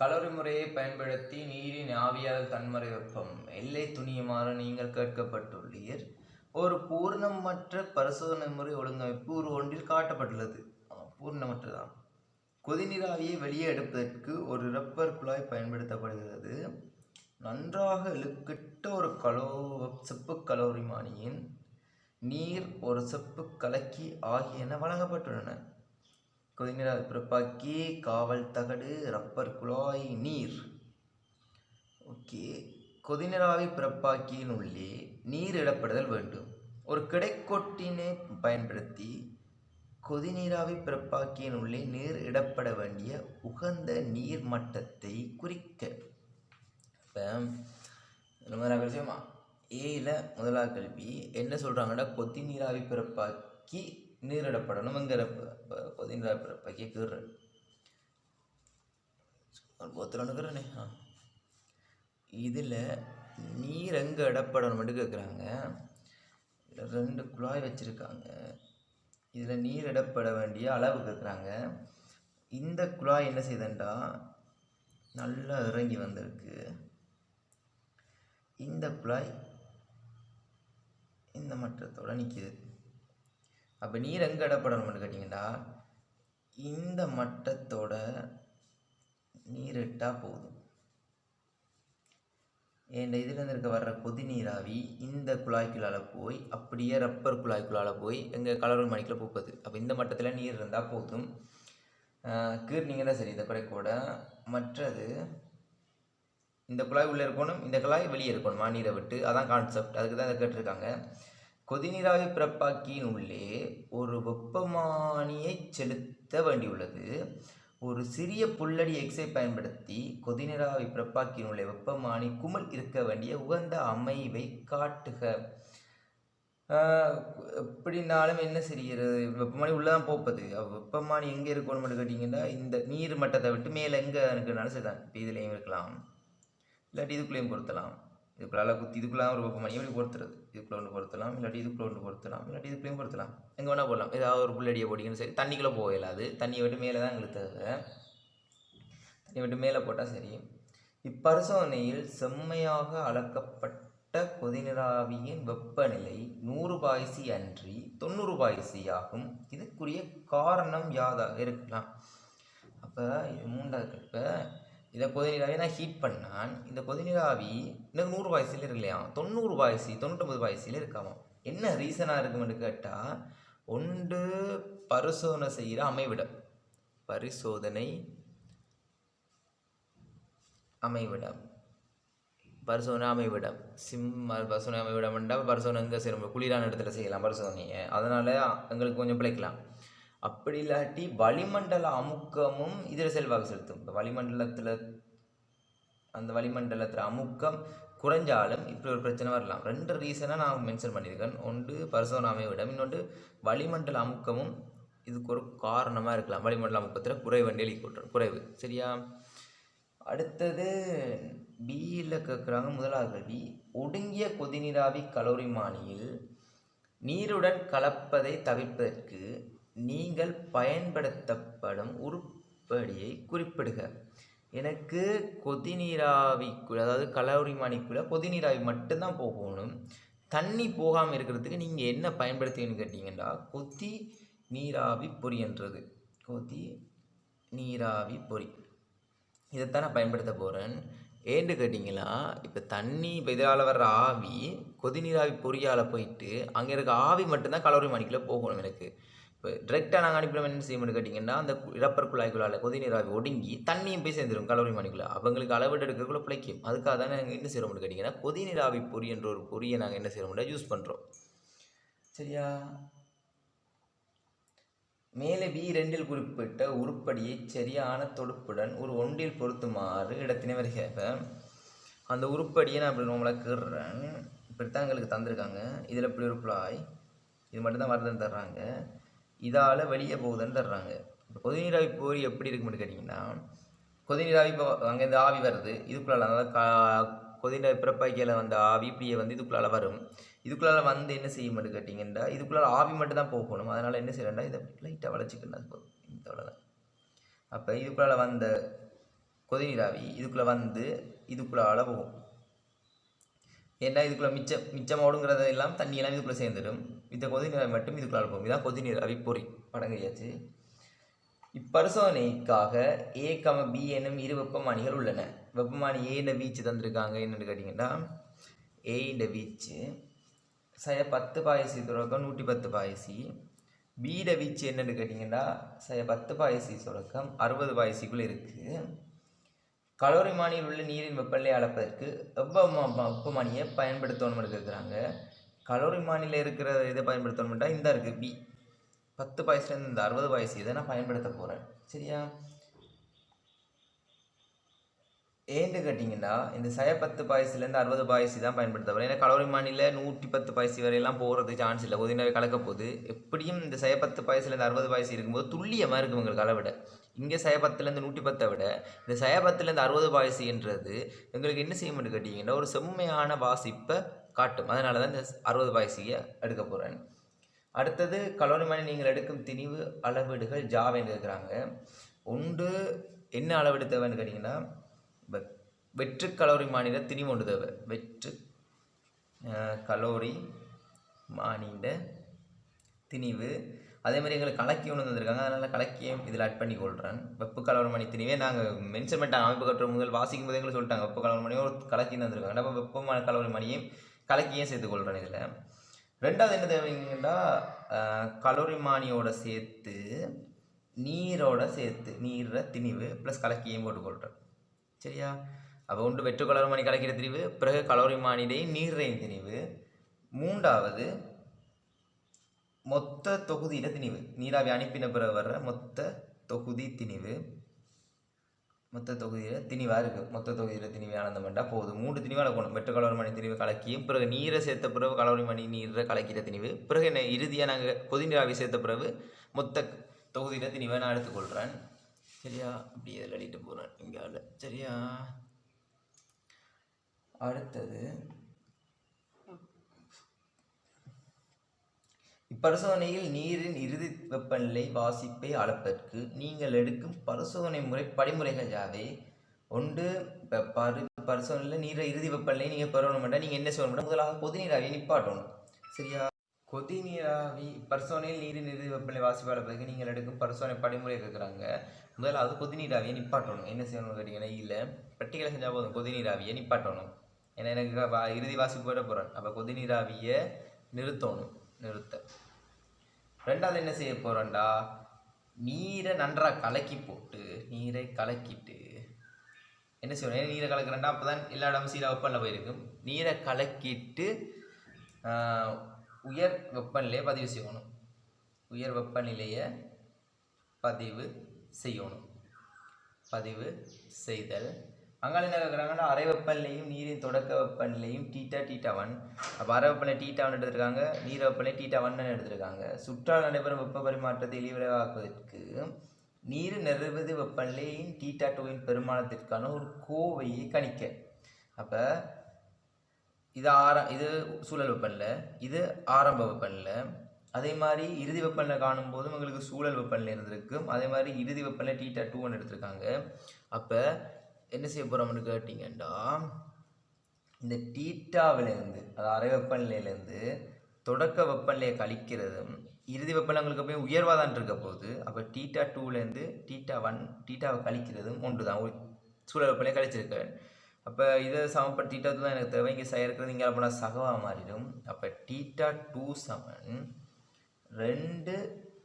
Calorie முறையை பயன்படுத்தி நீரின் ஆவியாதல் தன்மறை வெப்பம். எல்லை துணியுமாறு நீங்கள் கேட்கப்பட்டுள்ளீர். ஒரு பூர்ணமற்ற பரிசோதனை முறை ஒழுங்கமைப்பு ஒரு ஒன்றில் காட்டப்பட்டுள்ளது. பூர்ணமற்றதான் கொதிநீராவியை வெளியே எடுப்பதற்கு ஒரு ரப்பர் குழாய் பயன்படுத்தப்படுகிறது. நன்றாக இழுக்கிட்ட ஒரு கலோ செப்பு கலோரிமானியின் நீர் ஒரு செப்பு கலக்கி ஆகியன வழங்கப்பட்டுள்ளன. கொதிநீராவி பிறப்பாக்கி காவல் தகடு ரப்பர் குழாய் நீர். ஓகே. கொதிநீராவி பிறப்பாக்கியின் உள்ளே நீர் இடப்படுதல் வேண்டும். ஒரு கிடைக்கொட்டினை பயன்படுத்தி கொதிநீராவி பிறப்பாக்கியின் உள்ளே நீர் இடப்பட வேண்டிய உகந்த நீர் மட்டத்தை குறிக்க. இப்போ முதலாக விஷயமா ஏயில் முதலாக கல்வி என்ன சொல்கிறாங்கன்னா கொதி நீராவி பிறப்பாக்கி நீரிடப்படணுங்கிற இடப்படணுங்கிற கொதி நீராவி ஒருத்தரனுக்குறனே ஆ. இதில் நீர் எங்கே இடப்படணும்னு கேட்குறாங்க ரெண்டு குழாய் வச்சுருக்காங்க. இதில் நீர் இடப்பட வேண்டிய அளவு கேட்குறாங்க இந்த குழாய் என்ன செய்தண்டா? நல்லா இறங்கி வந்திருக்கு. இந்த குழாய் இந்த மட்டத்தோடு நிற்கிது அப்போ நீர் எங்கே இடப்படணும்னு கேட்டிங்கன்னா இந்த மட்டத்தோட நீர் இட்டால் போதும். என் இதுலேருந்து இருக்க வர்ற கொதி நீராவி இந்த குழாய்க்குள்ளால் போய் அப்படியே ரப்பர் குழாய்க்குள்ளால் போய் எங்கள் கலர் மணிக்கில் பூப்பது. அப்போ இந்த மட்டத்தில் நீர் இருந்தால் போதும். கீர்னிங்கன்னா சரி இந்த குடைக்கூட மற்றது இந்த குழாய் உள்ளே இருக்கணும் இந்த குழாய் வெளியே இருக்கணும் நீரை விட்டு? அதான் கான்செப்ட் அதுக்கு தான் இதை கேட்டிருக்காங்க. கொதிநீராவி பிறப்பாக்கியின் உள்ளே ஒரு வெப்பமானியை செலுத்த வேண்டியுள்ளது. ஒரு சிறிய புல்லடி எக்ஸை பயன்படுத்தி கொதிநீராவி பிறப்பாக்கியின் உள்ளே வெப்பமானி குமிழ் இருக்க வேண்டிய உகந்த அமைவை காட்டுக. எப்படினாலும் என்ன செய்கிறது? வெப்பமானி உள்ளே தான் போப்பது வெப்பமானி எங்கே இருக்கணும்னு கேட்டிங்கன்னா இந்த நீர் மட்டத்தை விட்டு மேலே எங்கே எனக்கு சரிதான். இப்போ இதுலேயும் இருக்கலாம். இல்லாட்டி இதுக்குள்ளேயும் பொருத்தலாம். இதுக்குள்ளால குத்தி இதுக்குள்ள ஒரு வெப்பமானி எப்படி பொருத்துறது. இதுக்குள்ள ஒன்று பொருத்தலாம் இல்லாட்டி இதுக்குள்ள ஒன்று பொருத்தலாம் இல்லாட்டி இதுக்குள்ளேயும் பொருத்தலாம். எங்கே வேணால் போடலாம். ஏதாவது ஒரு புள்ளடியை போட்டிங்கன்னு சரி தண்ணிக்குள்ளே போக இயலாது. தண்ணியை விட்டு மேலே தான் எங்களுக்கு தேவை தண்ணி விட்டு மேலே போட்டால் சரி. இப்பரிசோதனையில் செம்மையாக அளக்கப்பட்ட கொதிநீராவியின் வெப்பநிலை நூறு பாய்சி அன்றி தொண்ணூறு பாய்சி ஆகும். இதுக்குரிய காரணம் யாதாக இருக்கலாம். அப்போ இது மூன்றாவது இப்போ இதை கொதிநீராவி நான் ஹீட் பண்ணான். இந்த கொதிநீராவி எனக்கு நூறு பாய்சியில் இருக்கலையா தொண்ணூறு பாய்சி தொண்ணூற்றொம்பது பாய்சியில் இருக்காமா? என்ன ரீசனாக இருக்குமென்னு கேட்டால் ஒன்று பரிசோதனை செய்கிற அமைவிடம். பரிசோதனை அமைவிடம். பரிசோதனை அமைவிடம். சிம் பரிசோதனை அமைவிடம் பரிசோதனை எங்கே செய்யணும்? குளிரான இடத்துல செய்யலாம் பரிசோதனையை. அதனால் எங்களுக்கு கொஞ்சம் பிழைக்கலாம். அப்படி இல்லாட்டி வளிமண்டல அமுக்கமும் இதில் செல்வாக்கு செலுத்தும். இப்போ வளிமண்டலத்தில் அந்த வளிமண்டலத்தில் அமுக்கம் குறைஞ்சாலும் இப்படி ஒரு பிரச்சனை வரலாம். ரெண்டு ரீசனாக நான் மென்ஷன் பண்ணியிருக்கேன். ஒன்று பரிசோதனை விட. இன்னொன்று வளிமண்டல அமுக்கமும் இதுக்கு ஒரு காரணமாக இருக்கலாம். வளிமண்டல அமுக்கத்தில் குறைவு டெலி குறைவு. சரியா? அடுத்தது பியில் கேட்குறாங்க முதலாவது கல்வி ஒடுங்கிய கொதிநீராவி கலோரிமானியில் நீருடன் கலப்பதை தவிர்ப்பதற்கு நீங்கள் பயன்படுத்தப்படும் உருப்படியை குறிப்பிடுக. எனக்கு கொதிநீராவிக்குள்ள அதாவது கலோரிமானிக்குள்ளே கொதிநீராவி மட்டும்தான் போகணும். தண்ணி போகாமல் இருக்கிறதுக்கு நீங்கள் என்ன பயன்படுத்துவீங்கன்னு கேட்டிங்கன்னா கொதி நீராவி பொறின்றது கொதி நீராவி பொறி. இதைத்தான் நான் பயன்படுத்த போகிறேன் ஏன்னு கேட்டிங்களா இப்போ தண்ணி இப்போ வர்ற ஆவி கொதிநீராவி பொறியால் போயிட்டு அங்கே இருக்க ஆவி மட்டும்தான் கலோரி மணிக்கில் போகணும் எனக்கு. இப்போ டிரெக்டாக நாங்கள் அனுப்பின என்ன செய்யணும்னு கேட்டிங்கன்னா அந்த கு- ரப்பர் குழாய்க்குள்ளால் கொதிநீராவி ஒடுங்கி தண்ணியும் போய் சேர்ந்துடும் கலோரி மணிக்குள்ள அவங்களுக்கு அளவீடு எடுக்கக்குள்ள பிழைக்கும். அதுக்காக தானே நாங்கள் என்ன செய்கிறோம்னு கேட்டிங்கன்னா கொதிநீராவி பொறி என்ற ஒரு பொறியை நாங்கள் என்ன செய்கிறோம்னா யூஸ் பண்ணுறோம் சரியா? மேலே பி ரெண்டில் குறிப்பிட்ட உருப்படியை சரியான தொடுப்புடன் ஒரு ஒன்றில் பொருத்துமாறு இடத்தினை வருக. அந்த உருப்படியை நான் இப்படி நம்மளை கீறுறேன் இப்படித்தான் எங்களுக்கு தந்திருக்காங்க. இதில் இப்படி ஒரு குழாய். இது மட்டும்தான் வரதுன்னு தர்றாங்க. இதால் வெளியே போகுதுன்னு தர்றாங்க. இப்போ கொதிநீராவி போரி எப்படி இருக்குன்னு கேட்டிங்கன்னா கொதிநீராவி இப்போ அங்கேருந்து ஆவி வருது. இதுக்குள்ளால அதாவது கா கொதிநீர் பிறப்பாக்கியில் வந்த ஆவி இப்படியே வந்து இதுக்குள்ளால் வரும். இதுக்குள்ளால் வந்து என்ன செய்யும்னு கேட்டிங்கன்னா இதுக்குள்ளால் ஆவி மட்டும் தான் போகணும். அதனால் என்ன செய்யறேன்டா இதை லைட்டாக வளைச்சிக்கணும். அது போதும். இந்த அவ்வளோதான் அப்போ இதுக்குள்ளால வந்த கொதிநீராவி இதுக்குள்ளே வந்து இதுக்குள்ளால் போகும். ஏன்னா இதுக்குள்ளே மிச்சம் மிச்சமோடுங்கிறத எல்லாம் தண்ணியெல்லாம் இதுக்குள்ளே சேர்ந்துடும். இந்த கொதிநீரை மட்டும் இதுக்குள்ளால போகும் இதான் கொதிநீராவி பொறி. படங்கையாச்சு. இப்பரிசோதனைக்காக ஏ கம பி என்னும் இரு வெப்பமானிகள் உள்ளன. வெப்பமானி ஏண்ட வீச்சு தந்திருக்காங்க. என்னென்னு கேட்டிங்கன்னா ஏண்ட வீச்சு சய பத்து பாயசி தொடக்கம் நூற்றி பத்து பாயசி. பீட வீச்சு என்னன்னு கேட்டிங்கன்னா சய பத்து பாயசி தொடக்கம் அறுபது பாயசிக்குள்ளே இருக்குது கலோரிமானியில் உள்ள நீரின் வெப்பநிலை அளப்பதற்கு வெப்ப வெப்பமானியை பயன்படுத்தணும்னு கேட்குறாங்க கலோரிமானியில் இருக்கிற இதை பயன்படுத்தணும்ட்டா இந்த இருக்குது பி பத்து வயசுலேருந்து இந்த அறுபது வயசு இதை நான் பயன்படுத்த போகிறேன் சரியா? ஏன்னு கேட்டிங்கன்னா இந்த சய பத்து பாயசுலேருந்து அறுபது பாயசி தான் பயன்படுத்த ஏன்னா கலோரி மாநில நூற்றி பத்து பாயசி வரையெல்லாம் போகிறது சான்ஸ் இல்லை. புதினாவே கலக்க போகுது. எப்படியும் இந்த சய பத்து பாயசுலேருந்து அறுபது பாயசி இருக்கும்போது துல்லியமாக இருக்கும் உங்களுக்கு அளவிட இங்கே சய பத்துலேருந்து நூற்றி பத்தை விட இந்த சய பத்துலேருந்து அறுபது பாயசின்றது எங்களுக்கு என்ன செய்யும்னு கேட்டிங்கன்னா ஒரு செம்மையான வாசிப்பை காட்டும். அதனால தான் இந்த அறுபது பாயசியை எடுக்க போகிறேன் அடுத்தது கலோரி மாநில நீங்கள் எடுக்கும் திணிவு அளவீடுகள் ஜாவேன்னு கேட்குறாங்க. ஒன்று என்ன அளவீடு தேவைன்னு கேட்டிங்கன்னா வெற்று கலோரி மாநில திணிவு ஒன்று தேவை வெற்று கலோரி மாநில திணிவு. அதே மாதிரி எங்களுக்கு கலக்கி ஒன்று வந்திருக்காங்க. அதனால் கலக்கியம் இதில் ஆட் பண்ணி கொள்கிறேன் வெப்பு கலவர மணி திணிவே நாங்கள் மென்ஷன் பண்ணிட்டாங்க அமைப்பு கட்டுற முதல் வாசிக்கும் போது எங்களுக்கு சொல்லிட்டாங்க. வெப்ப கலவர மணியும் ஒரு கலக்கி தந்திருக்காங்க அப்போ வெப்பமான கலவரி மணியும் கலக்கியும் சேர்த்து கொள்கிறேன் இதில். ரெண்டாவது என்ன தேவைங்கன்னா கலோரிமானியோட சேர்த்து நீரோட சேர்த்து நீரை திணிவு ப்ளஸ் கலக்கியும் போட்டுக்கொள்கிறேன் சரியா? அப்போ ஒன்று வெற்று கலோரிமானி கலக்கிற திரிவு பிறகு கலோரிமானிடை நீரையும் திணிவு. மூன்றாவது மொத்த தொகுதியிட திணிவு. நீராவி அனுப்பின பிறகு வர்ற மொத்த தொகுதி திணிவு. மொத்த தொகுதியில் திணிவாக இருக்குது மொத்த தொகுதியில் திணிவு ஆனந்தம் பண்ணால் போதும் மூன்று திணிவாக இருக்கணும் வெற்று கலோரி மணி திணிவு கலக்கியும் பிறகு நீரை சேர்த்த பிறகு கலோரி மணி நீரை கலக்கிற திணிவு. பிறகு என்ன? இறுதியாக நாங்கள் கொதி நீராவி சேர்த்த பிறகு மொத்த தொகுதியில் திணிவை நான் எடுத்துக்கொள்கிறேன் சரியா? அப்படியே இதில் அடிட்டு போகிறேன் இங்கே சரியா? அடுத்தது. இப்பரிசோதனையில் நீரின் இறுதி வெப்பநிலை வாசிப்பை அளப்பதற்கு நீங்கள் எடுக்கும் பரிசோதனை முறை படிமுறைகள் யாவை? ஒன்று இப்போ பரி பரிசோதனையில் நீரை இறுதி வெப்பநிலை நீங்கள் பெறணும் நீங்கள் என்ன செய்யணும்? முதலாக கொதிநீராவியை நிப்பாட்டணும். சரியா? கொதிநீராவி பரிசோதனையில் நீரின் இறுதி வெப்பநிலை வாசிப்பை அளப்பதற்கு நீங்கள் எடுக்கும் பரிசோதனை படிமுறை கேட்குறாங்க முதலாவது கொதிநீராவியை நிப்பாட்டணும். என்ன செய்யணும்னு கேட்டிங்கன்னா இல்லை பெட்டிகளை செஞ்சால் போதும். கொதிநீராவியை நிப்பாட்டணும். ஏன்னா எனக்கு வா- இறுதி வாசிப்பு போட போகிறேன் அப்போ கொதிநீராவியை நிறுத்தணும். நிறுத்த. ரெண்டாவது என்ன செய்ய போகிறேன்டா நீரை நன்றாக கலக்கி போட்டு நீரை கலக்கிட்டு என்ன செய்யணும்? நீரை கலக்கிறேன்டா? அப்போ தான் எல்லா இடமும் சீராக வெப்பநிலை போயிருக்கும். நீரை கலக்கிட்டு உயர் வெப்பநிலையை பதிவு செய்யணும். உயர் வெப்பநிலையை பதிவு செய்யணும். பதிவு செய்தல். அங்கால என்ன கேட்குறாங்கன்னா அரை வெப்பநிலையும் நீரின் தொடக்க வெப்பநிலையும் டீட்டா டீட்டா ஒன். அப்போ அரை வெப்பநிலை டீட்டா ஒன் எடுத்திருக்காங்க நீர் வெப்பநிலை டீட்டா ஒன்னு எடுத்திருக்காங்க. சுற்றால் நடைபெறும் வெப்ப பரிமாற்றத்தை எளிவிரைவாக்குவதற்கு நீர் நிறுவது வெப்பநிலையின் டீட்டா டூவின் பெருமானத்திற்கான ஒரு கோவையை கணிக்க. அப்போ இது ஆர இது சூழல் வெப்பநிலை இது ஆரம்ப வெப்பநிலை. அதே மாதிரி இறுதி வெப்பநிலை காணும்போதும் எங்களுக்கு சூழல் வெப்பநிலை இருந்திருக்கும் அதே மாதிரி இறுதி வெப்பநிலை டீட்டா டூ ஒன்று எடுத்திருக்காங்க. அப்போ என்ன செய்ய போகிறோம்னு கேட்டிங்கன்னா இந்த டீட்டாவிலேருந்து அது அரை வெப்பநிலையிலேருந்து தொடக்க வெப்பநிலையை கழிக்கிறதும் இறுதி வெப்பநிலை உங்களுக்கு போய் உயர்வாக தான் இருக்க போகுது. அப்போ டீட்டா டூலேருந்து டீட்டா ஒன் டீட்டாவை கழிக்கிறதும் ஒன்று தான் சூழல் வெப்பநிலை கழிச்சிருக்கேன் அப்போ இதை சமப்படுத்திட்டது தான் எனக்கு தேவை. இங்கே இருக்கிறது இங்கே போனால் சகவாக மாறிடும். அப்போ டீட்டா டூ சமன் ரெண்டு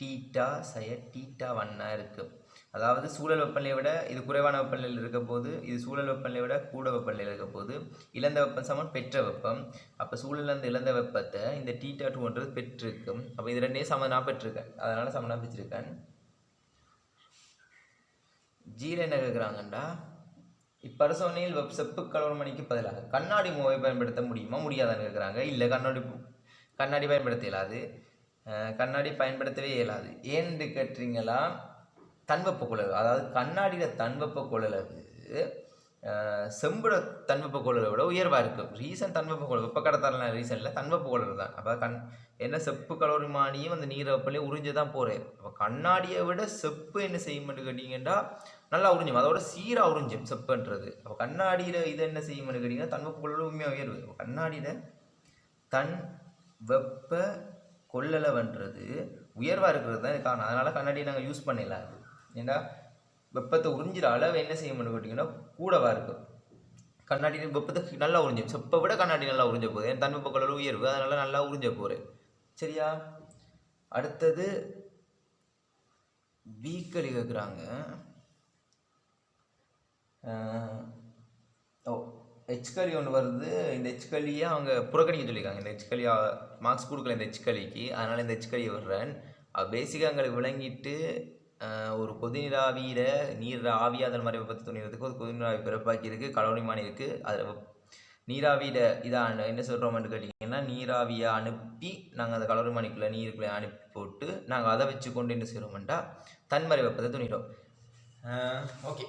டீட்டா சய டீட்டா ஒன்னாக இருக்குது அதாவது சூழல் வெப்பநிலையை விட இது குறைவான வெப்பநிலையில் இருக்க போது இது சூழல் வெப்பநிலையை விட கூட வெப்பநிலையில் இருக்க போது இழந்த வெப்பம் சமன் பெற்ற வெப்பம். அப்போ சூழலேருந்து இழந்த வெப்பத்தை இந்த டீட்டா டூன்றது பெற்றிருக்கும் அப்போ இது ரெண்டையும் சமனாக பெற்றிருக்கேன். அதனால் சமனாக பெற்றிருக்கேன். ஜீல என்ன கேட்குறாங்கண்டா இப்பரிசோதனையில் வெப் செப்பு கலோர் மணிக்கு பதிலாக கண்ணாடி மூவை பயன்படுத்த முடியுமா? முடியாதான்னு கேட்குறாங்க இல்லை கண்ணாடி கண்ணாடி பயன்படுத்த இயலாது. கண்ணாடி பயன்படுத்தவே இயலாது. ஏன்னு கேட்டீங்களா? தன்வெப்ப குழல். அதாவது கண்ணாடியில் தன்வெப்ப குழலுக்கு செம்புட தன்வெப்ப கோளரை விட உயர்வாக இருக்கும் ரீசன் தன்வெப்ப கோளர் வெப்ப கடத்தான ரீசனில் தன்வெப்ப கோளர் தான். அப்போ கண் என்ன செப்பு கலோரிமானியும் அந்த நீரை வெப்பலே உறிஞ்சு தான் போகிறேன் அப்போ கண்ணாடியை விட செப்பு என்ன செய்யும்னு கேட்டிங்கன்னா நல்லா உறிஞ்சும். அதோட சீராக உறிஞ்சும் செப்புன்றது. அப்போ கண்ணாடியில் இது என்ன செய்யும்னு கேட்டிங்கன்னா தன்வெப்ப கோளர் உண்மையாக உயர்வு. கண்ணாடியில் தன் வெப்ப கொள்ளளவுன்றது உயர்வாக இருக்கிறது தான் காரணம். அதனால் கண்ணாடியை நாங்கள் யூஸ் பண்ணிடலாம் ஏன்னா வெப்பத்தை உறிஞ்சிற அளவு என்ன செய்யணும்னு கேட்டிங்கன்னா கூடவாக இருக்கும் கண்ணாடி வெப்பத்தை நல்லா உறிஞ்சும். செப்பை விட கண்ணாடி நல்லா உறிஞ்ச போகுது. என் தன்மை பக்கம் உயர்வு அதனால் நல்லா உறிஞ்ச போகுது. சரியா? அடுத்தது வீக்களி கேட்குறாங்க ஓ ஹெச்கலி ஒன்று வருது. இந்த ஹெச்கலியை அவங்க புறக்கணிக்க சொல்லியிருக்காங்க இந்த ஹெச்கலி மார்க்ஸ் கொடுக்கல இந்த ஹெச்கலிக்கு அதனால் இந்த ஹெச்கலியை விடுறேன். பேசிக்காக எங்களுக்கு விளங்கிட்டு ஒரு கொதிநீராவியில் நீர் ஆவியாதல் மாதிரி வெப்பத்தை துணிகிறதுக்கு ஒரு கொதிநீராவி பிறப்பாக்கி இருக்குது கலோனிமானி இருக்குது அதில் நீராவியில் இதாக என்ன சொல்கிறோம்னு கேட்டிங்கன்னா நீராவியை அனுப்பி நாங்கள் அந்த கலோரிமானிக்குள்ளே நீருக்குள்ளே அனுப்பி போட்டு நாங்கள் அதை வச்சு கொண்டு என்ன செய்கிறோம்ட்டா தன்மறை வெப்பத்தை துணிகிறோம் ஓகே